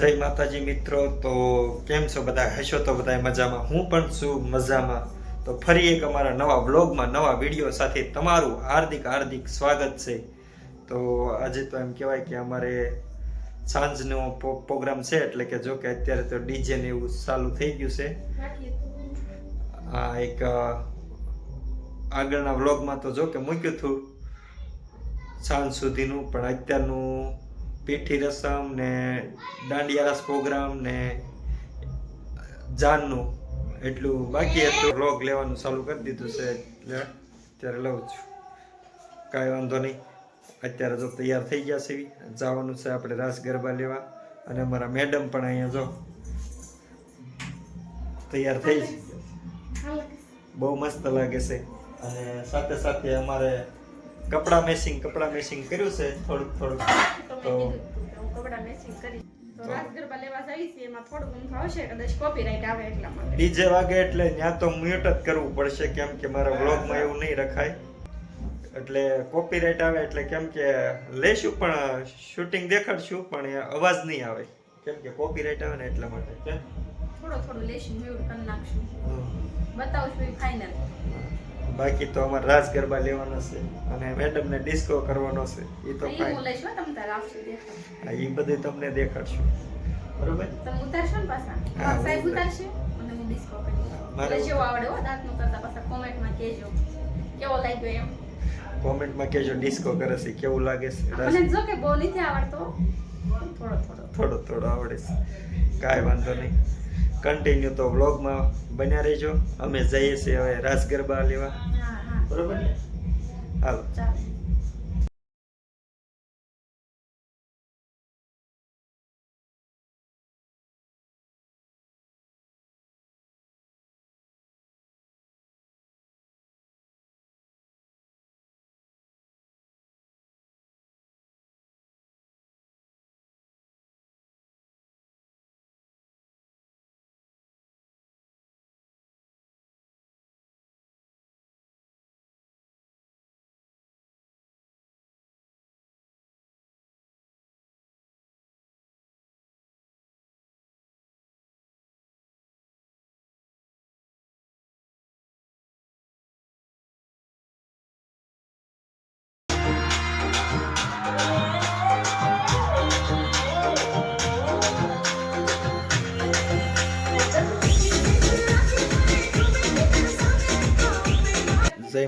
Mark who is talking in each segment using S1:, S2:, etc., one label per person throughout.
S1: જય માતાજી મિત્રો તો કેમ છો બધા? હશો તો બધા મજામાં? હું પણ છું મજામાં. તો ફરી એક અમારા નવા બ્લોગમાં નવા વીડિયો સાથે તમારું હાર્દિક હાર્દિક સ્વાગત છે. તો આજે તો એમ કહેવાય કે અમારે સાંજનો પ્રોગ્રામ છે એટલે કે જો કે અત્યારે તો ડીજે ને એવું ચાલુ થઈ ગયું છે. આ એક આગળના વ્લોગમાં તો જો કે મૂક્યું હતું. સાંજ સુધીનું પણ અત્યારનું પીઠી રસમ ને દાંડિયા રસ પ્રોગ્રામ ને જાનનું. એટલું બાકી હતું. વ્લોગ લેવાનું ચાલુ કરી દીધું છે એટલે અત્યારે લઉં છું. કાંઈ વાંધો નહીં. અત્યારે જો તૈયાર થઈ ગયા છે. જવાનું છે આપણે રાસ ગરબા લેવા. અને અમારા મેડમ પણ અહીંયા જો તૈયાર થઈ બહુ મસ્ત લાગે છે. અને સાથે સાથે અમારે કપડા મેચિંગ કપડા મેચિંગ કર્યું છે થોડુંક થોડુંક. તો ડીજે વાગે એટલે ત્યાં તો મ્યુટ જ કરવું પડશે કેમ કે મારા વ્લોગમાં એવું નહીં રખાય. એટલે કોપીરાઇટ આવે એટલે કેમ કે લેશું પણ શૂટિંગ દેખાડશું પણ અવાજ નહીં આવે. કેમ કે કોપીરાઇટ આવે ને એટલા માટે કે?
S2: થોડો થોડો લેશું મ્યુટ કરી નાખશું. બતાવશું ફાઇનલ
S1: બાકી તો અમારે રાસ ગરબા લેવાના છે અને મેડમને ડિસ્કો કરવાનો છે એ તો
S2: હું
S1: એ બધું તમને દેખાડશું. બરોબર?
S2: તમે ઉતારશો ને પાછા? સાહેબ ઉતારશે. અને હું ડિસ્કો કરીશ
S1: મારે
S2: જેવો આવડે હો દાંતનું કરતા પાછા કોમેન્ટમાં કહેજો. કેવો લાગ્યો એમ?
S1: કોમેન્ટમાં કહેજો ડિસ્કો કરે છે કેવું લાગે છે
S2: મને જો કે બહુ નથી આવડતો. થોડો થોડો.
S1: થોડો થોડો આવડે છે. કાંઈ વાંધો નહીં. કન્ટિન્યુ તો વ્લોગમાં બન્યા રહેજો. અમે જઈએ છીએ હવે રાસ ગરબા લેવા બરોબર ને? હાલો.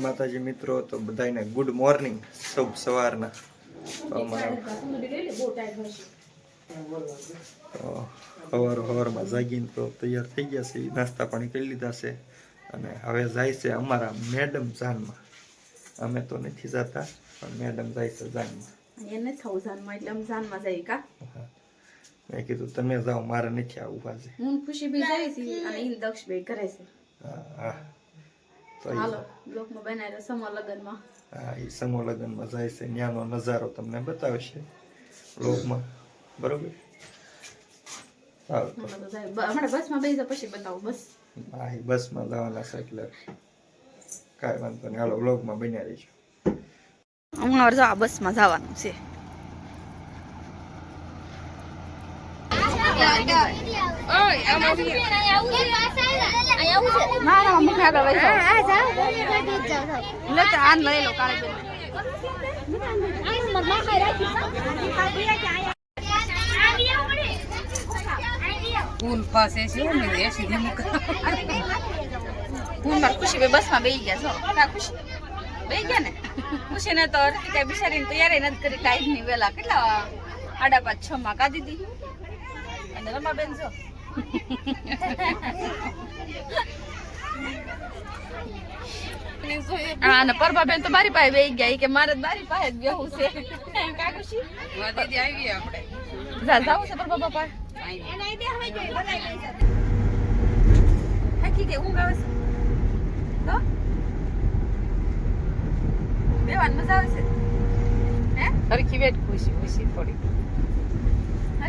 S1: જય માતાજી મિત્રો તો બધાને ગુડ મોર્નિંગ શુભ સવારના. સવાર સવારમાં જાગીને તો તૈયાર થઈ ગયા છે નાસ્તા પાણી કરી લીધા છે અને હવે જાય છે અમારા મેડમ જાનમાં. અમે તો નથી જતા પણ મેડમ જાય છે જાનમાં.
S2: એને થવું જાનમાં એટલે આમ જાનમાં જઈએ કા?
S1: મેં કીધું તમે જાઓ મારે નથી આવવું આજે.
S2: હું ખુશી બી જાય છે અને દક્ષ ભાઈ કરે છે.
S1: હા હા.
S2: હાલો બ્લોકમાં બનાવ્યો સમો લગનમાં.
S1: હા એ સમો લગ્નમાં જાય છે ત્યાંનો નજારો તમને બતાવશે લોકમાં બરોબર?
S2: હમણાં બસમાં બેસી પછી બતાવો બસ.
S1: હા એ બસમાં જવાના છે એટલે કાંઈ વાંધો નહીં. હાલો વ્લોગમાં બન્યા રહીશું.
S2: હમણાં બસમાં જવાનું છે. ના ના મુખ આગળ વહી જાઓ લે તો લઈ
S3: ફસે છે ને એ
S2: ખુશી ભાઈ બસમાં બેસી ગયા છો ખુશી. બેસી ગયા ને? ખુશી ને તો કઈ બિચારીને તૈયારી નથી કરી ટાઈમની વેલા કેટલા આડા પાંચ છ માં કાઢી દીધી. અને રમાબેન છો હા, અને પરબાબેન તો મારી પાસે બેસી ગયા કે મારે મારી પાસે જ બેહું છે કાકુશી
S3: દીદી આવી આપણે
S2: જા જાવું છે પરબાબા પાસે હાકી કે ઊંઘ આવે છે તો બેવાન મજા આવે છે હે
S3: હરખી વેટ ખુશી ખુશી થોડી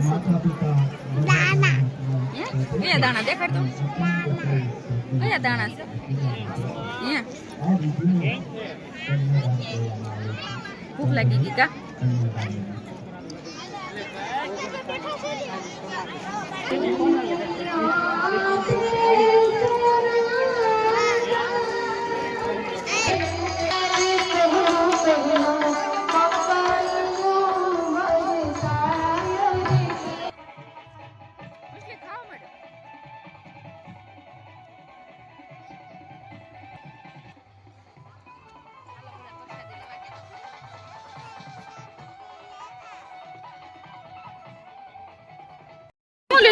S2: શું દાણા. હે? કયા દાણા દેખાડ તો. કયા દાણા છે. હે ભૂખ લાગી ગઈ કા? ખુશકી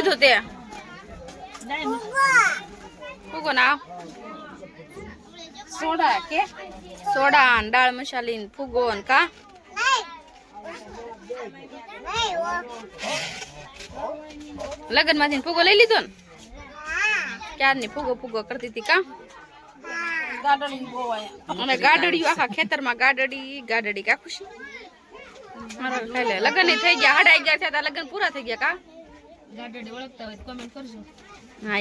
S2: લીધું તે ફૂગો ના
S3: સોડા કે?
S2: સોડા દાળ મસાલી ફૂગો કા? લગનમાંથી ફૂગો લઈ લીધો ને? ક્યારની ફૂગો ફૂગો કરતી હતી કા? અને ગાડડિયું આખા ખેતરમાં ગાડડી ગાડડી કા ખુશી? મારા ખાઈ લે લગન થઈ ગયા હડાઈ ગયા તા લગન પૂરા થઈ ગયા કા?
S3: ગાર્ડનિંગ ઓળખતા હોય કોમેન્ટ કરજો.
S2: હા